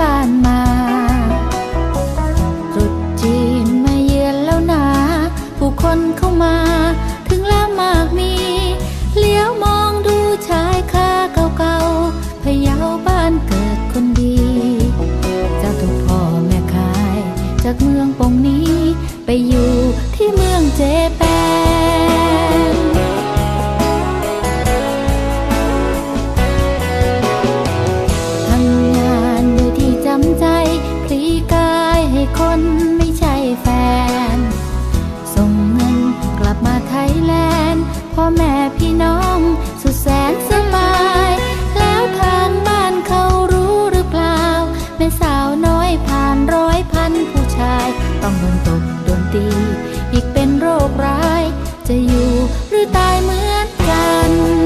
บ้านมาตรุดจีนมาเยือนแล้วนาผู้คนเข้ามา ถึงแล้วมากมี เลี้ยวมองดูชายคาเก่าๆพะเยาบ้านเกิดคนดี เจ้าถูกพ่อแม่ขาย จากเมืองปงนี้ไปอยู่ที่เมือง กายให้คนไม่ใช่แฟน ส่งเงินกลับมาไทยแลนด์พ่อแม่พี่น้องสุดแสนสบาย แล้วทางบ้านเขารู้หรือเปล่าแม่สาวน้อยผ่านร้อยพันผู้ชาย ต้องโดนตบโดนตี อีกเป็นโรคร้ายจะอยู่